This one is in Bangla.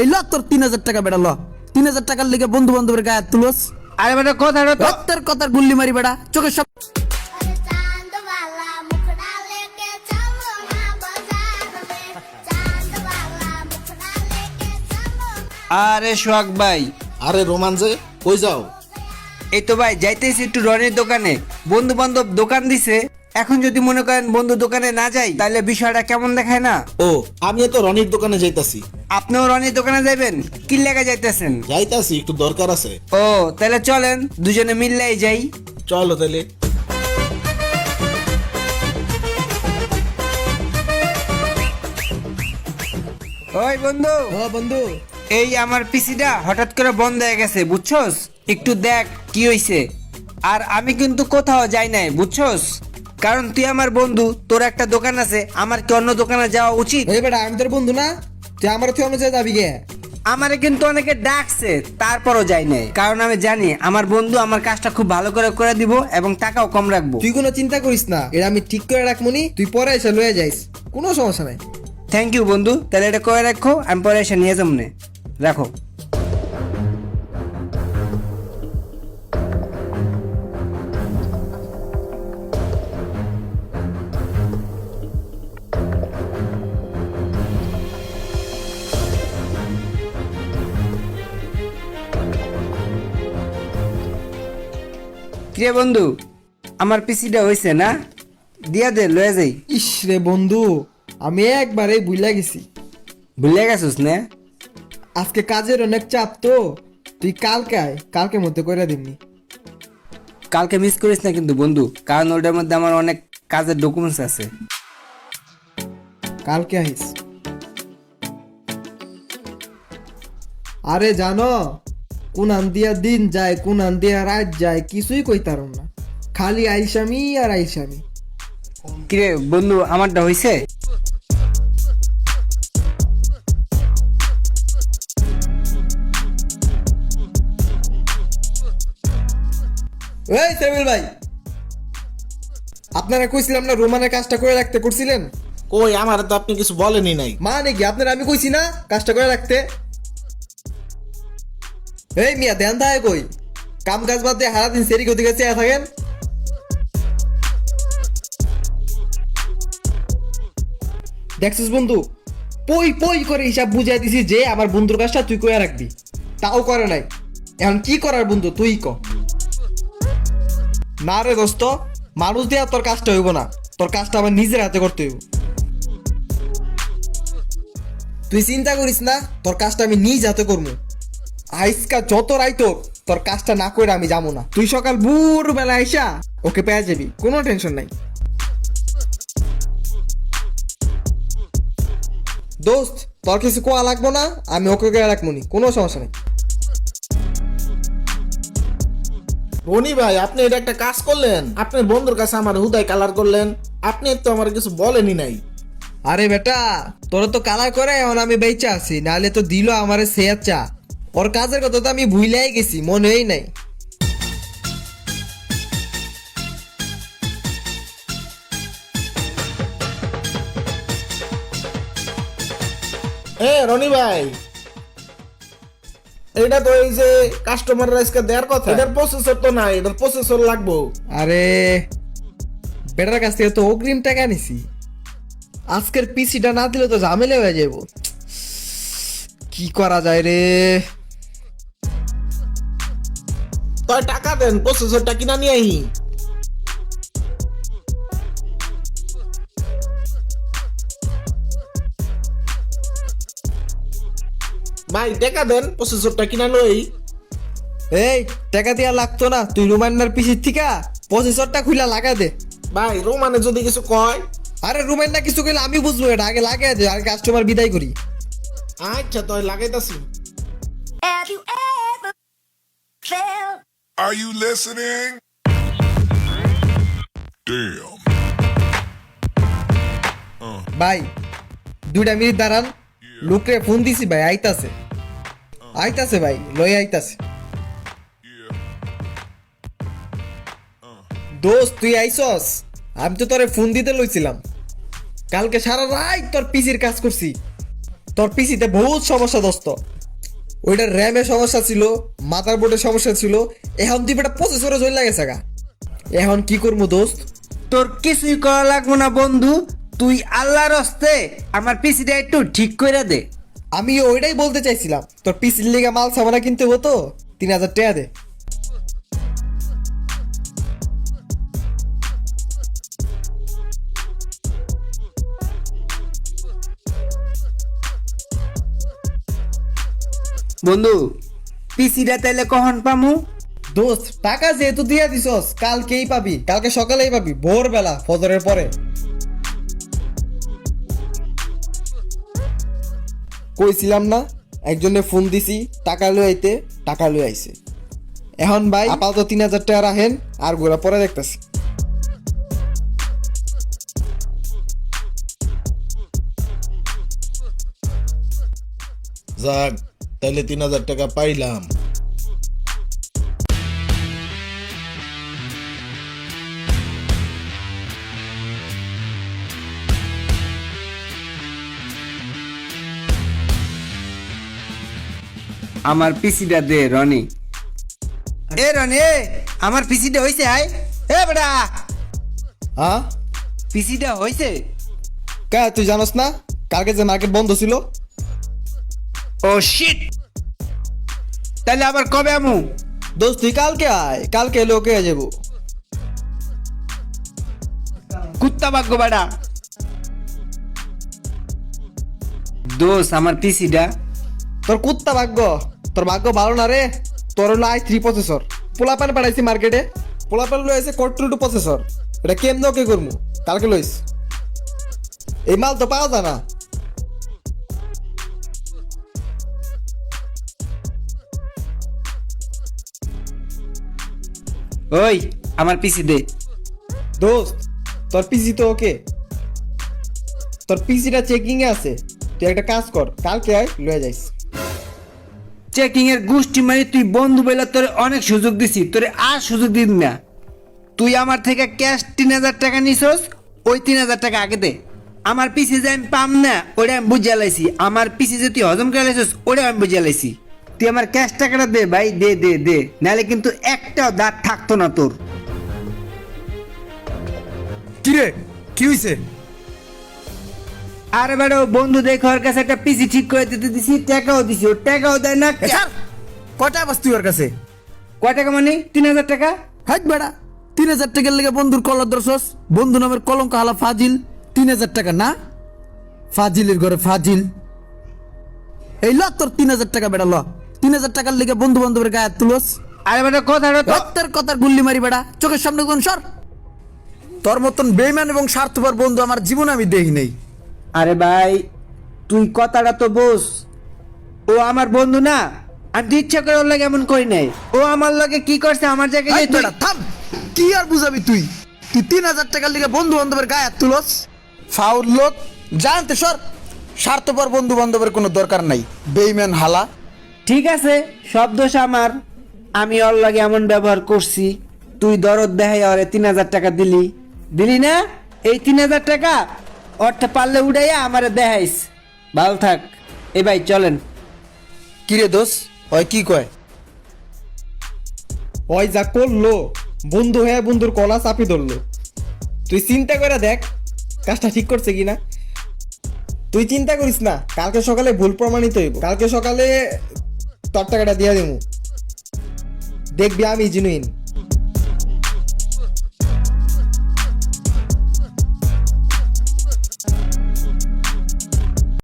এই লোক তোর তিন হাজার টাকা বেড়া ল। তিন হাজার টাকার লিগে বন্ধু বান্ধবের গায়ে তুলস। আরে বেটা কথা তো। কথার গুল্লি মারি বেড়া। চোখের সব আরে সোহাগ ভাই। আরে রোমান যে কই যাও? এই তো ভাই যাইতেছি একটু রনির দোকানে। বন্ধু বান্ধব দোকান দিছে। এখন যদি মনে করেন বন্ধু দোকানে না যাই তাহলে বিষয়টা কেমন দেখায় না? ও আমিও তো রনির দোকানে যাইতাছি। আপনিও রনির দোকানে যাবেন কি লেগে যাইতেছেন? যাইতাছি একটু দরকার আছে। ও তাহলে চলেন দুজনে মিললেই যাই। চলো তাহলে। ওই বন্ধু। ও বন্ধু। এই আমার পিসিটা হঠাৎ করে বন্ধ হয়ে গেছে বুঝছস? একটু দেখ কি হইছে। আর আমি কিন্তু কোথাও যাই নাই বুঝছস? কারণ তুই আমার বন্ধু তোর একটা দোকান আছে আমার কি অন্য দোকানে যাওয়া উচিত? এই বেটা আমি তোর বন্ধু না। তুই আমার তুই অনুযায়ী যাবি গে। আমারে কিন্তু অনেকে ডাকছে তারপরও যাই নাই। কারণ আমি জানি আমার বন্ধু আমার কাজটা খুব ভালো করে করে দিব এবং টাকাও কম রাখব। তুই কোনো চিন্তা করিস না। এটা আমি ঠিক করে রাখমনি তুই পরে এসে লয়ে যাইস। কোনো সমস্যা নাই। থ্যাংক ইউ বন্ধু। তাহলে এটা করে রাখো আমি পরে এসে নিয়ে যাব। রাখো। কিরে বন্ধু আমার পিসিটা হয়েছে না? দিয়া দে লয়ে যাই। ইস রে বন্ধু আমি একবারে বুঝলা গেছি। ভুলে গেছিস না? আজকে কাজের অনেক চাপ তো তুই কালকে আয় কালকে মধ্যে করে দিবনি কালকে মিস করিস না কিন্তু বন্ধু কারণ ওটার মধ্যে আমার অনেক কাজের ডকুমেন্টস আছে। কালকে আইস। আরে জানো কোন দিয়া দিন যায় কোন দিয়া রাত যায় কিছুই কইতারম না। খালি আইসামি আর আইসামি। কিরে বন্ধু আমারটা হইছে? এই সেবিল ভাই আপনারা কইছিলাম না রোমানের কাজটা করে রাখতে করছিলেন? কই আমার তো আপনি কিছু বলেনি নাই। মানে কি আপনারা আমি কইছি না কাজটা করে রাখতে? এই মিয়া, ধ্যান থাকে কই? কাম কাজ বাদ দিয়ে সারাদিন সেরি গতি গেছে থাকেন? দেখছিস বন্ধু, পই পই করে হিসাব বুঝাই দিছি যে আমার বন্ধুর কাজটা তুই করে রাখবি। তাও করে নাই। এখন কি করার বন্ধু, তুই ক। না রে দোস্ত, মানুষ দেয়া তোর কাজটা হইব না। তোর কাজটা আমার নিজের হাতে করতে হইব। তুই চিন্তা করিস না, তোর কাজটা আমি নিজ হাতে করব আইসকা যত রাইতো তোর কাজটা না করে আমি যাব না। তুই সকাল ভোর বেলা আইসা ওকে পেয়ে যাবি কোনো টেনশন নাই। দোস্ত তোর কিছু কোয়া লাগবো না আমি ওকে করে রাখব নি কোনো সমস্যা নেই। রনি ভাই আপনি এটা একটা কাজ করলেন। আপনার বন্ধুর কাছে আমার হুদায় কালার করলেন। আপনি তো আমার কিছু বলেনি নাই। আরে বেটা তোরা তো কালার করে এখন আমি বেচা আছি নাহলে তো দিল আমারে সে চা। ওর কাজের কথা তো আমি ভুলাই গেছি মনেই নাই। এ রনি ভাই। এটা তো এই যে কাস্টমার আজকে দেওয়ার কথা। এটার প্রসেসর তো নাই এটার প্রসেসর লাগবো। আরে বেটার কাছ থেকে তো অগ্রিম টাকা নিছি। আজকের পিসিটা না দিলে তো ঝামেলা হয়ে যাব কি করা যায় রে? তাই টাকা দেন? প্রসেসরটা কিনা নিয়ে আহি ভাই টাকা দেন প্রসেসরটা কিনা লই। এই টাকা দিয়া লাগতো না তুই রুমান্নার পিসির থিকা? প্রসেসরটা খুলে লাগা দে। ভাই রোমানে যদি কিছু কয়? আরে রুমান্না কিছু কইলে আমি বুঝব এটা আগে লাগে দে আর কাস্টমার বিদায় করি। আচ্ছা তাই লাগাইতাছি। Have you ever felt Are you listening? Damn. ভাই দুইটা মিনিট দাঁড়ান। লোকরে ফোন দিছি ভাই আইতাছে। আইতাছে ভাই লই আইতাছে। দোস্ত তুই আইসস আমি তো তোরে ফোন দিতে লইছিলাম। কালকে সারা রাত তোর পিসির কাজ করছি। তোর পিসিতে বহুত সমস্যা দোস্ত। ওইটার র্যামের সমস্যা ছিল মাথার বোর্ডের সমস্যা ছিল এখন তুই বেটা প্রসেসরে জল লাগেছে গা এখন কি করব দোস্ত? তোর কিছুই করা লাগবো না বন্ধু। তুই আল্লাহর হস্তে আমার পিসিটা একটু ঠিক করে দে। আমি ওইটাই বলতে চাইছিলাম তোর পিসির লিগে মাল সামানা কিনতে হতো? তিন হাজার টাকা দে। বন্ধু পিসিটা তাইলে কখন পামু? দোস্ত টাকা যেহেতু দিয়ে দিছস কালকেই পাবি কালকে সকালেই পাবি ভোরবেলা ফজরের পরে। কইছিলাম না একজনে ফোন দিছি টাকা লই আইতে টাকা লই আইছে। এখন ভাই আপাতত তিন হাজার টাকা রাখেন আর গোড়া পরে দেখতেছি। যাক তাইলে তিন হাজার টাকা পাইলাম। আমার পিসিটা দে রনি। এ রনি এ আমার পিসিটা হইছে আয়। এ বেটা। হ্যাঁ পিসিটা হইছে। কে তুই জানোস না? কালকে যে মার্কেট বন্ধ ছিল। ও শিট তাহলে আবার কবে আমু? দোস্ত তুই কালকে আয় কালকে এলে ওকে যাব। কুত্তা ভাগ্য বেটা দোষ আমার পিসিটা। তোর কুত্তা ভাগ্য তোর ভাগ্য ভালো না রে। তোর হলো আই থ্রি প্রসেসর পোলাপান পাঠাইছি মার্কেটে। পোলাপান লইছে কোট টু প্রসেসর এটা কেমনে ওকে করব কালকে লইস। এই মাল তো পাওয়া যায় না। ওই আমার পিসি দে। দোস্ত তোর পিসি তো ওকে। তোর পিসিটা চেকিং এ আছে। তুই একটা কাজ কর কালকে আয় লয়ে যাইস। চেকিং এর গোষ্ঠী মানে তুই বন্ধু বলে তোর অনেক সুযোগ দিছি তোরে আর সুযোগ দিন না। তুই আমার থেকে ক্যাশ তিন হাজার টাকা নিছস ওই তিন হাজার টাকা আগে দে। আমার পিসি যে আমি পাম না ওটা আমি বুঝিয়ে লাইছি। আমার পিসি যে তুই হজম করে লাইছিস ওটা আমি বুঝিয়ে লাইছি। তুই আমার ক্যাশ টাকাটা দে ভাই দে দে দে। নাহলে কিন্তু একটাও দাঁত থাকতো না তোর। কিরে কি হইছে? আরে বেড়ো বন্ধু দেখো ওর কাছে একটা পিসি ঠিক করে দিতে দিছি টাকাও দিছি ও টাকাও দেয় না। কটা বাস তুই ওর কাছে? কয় টাকা মানে? তিন হাজার টাকা? হাট বেড়া তিন হাজার টাকার লেগে বন্ধুর কলর দর্শস বন্ধু নামের কলঙ্ক হালা ফাজিল তিন হাজার টাকা না? ফাজিলের ঘরে ফাজিল। এই ল তোর তিন হাজার টাকা বেড়া ল। তিন হাজার টাকার লেগে বন্ধু বান্ধবের গায়ে তুলোস। আরে বেটা কথাটা তো রক্তের কথার গুল্লি মারি বেড়া চোখের সামনে কোন সর। তোর মতন বেইমান এবং স্বার্থপর বন্ধু আমার জীবনে আমি দেখি নেই। আরে ভাই তুই কথাটা তো বোস ও আমার বন্ধু না আর তো ইচ্ছা করে ওর লাগে এমন করি নাই। ও আমার লগে কি করছে আমার জায়গায় এই তুই- বেটা থাম। কি আর বুঝাবি তুই? তুই তিন হাজার টাকার লিগে বন্ধু বান্ধবের গায়ে তুলস। ফাউল লোক জানতে সর। স্বার্থপর বন্ধু বান্ধবের কোনো দরকার নাই। বেইমান হালা। ঠিক আছে সব দোষ আমার। আমি ওর লাগে এমন ব্যবহার করছি তুই দরদ দেখাই ওরে তিন হাজার টাকা দিলি। দিলি না? এই তিন হাজার টাকা ওরটা পারলে উড়াইয়া আমারে দেখাইস। ভালো থাক। এ ভাই চলেন। কিরে দোষ হয় কি কয়? ওই যা করল বন্ধু হয়ে বন্ধুর কলা চাপি ধরলো। তুই চিন্তা করে দেখ কাজটা ঠিক করছে কিনা। তুই চিন্তা করিস না কালকে সকালে ভুল প্রমাণিত হইব। কালকে সকালে তোর টাকাটা দিয়ে দেবো দেখবি আমি জিনুইন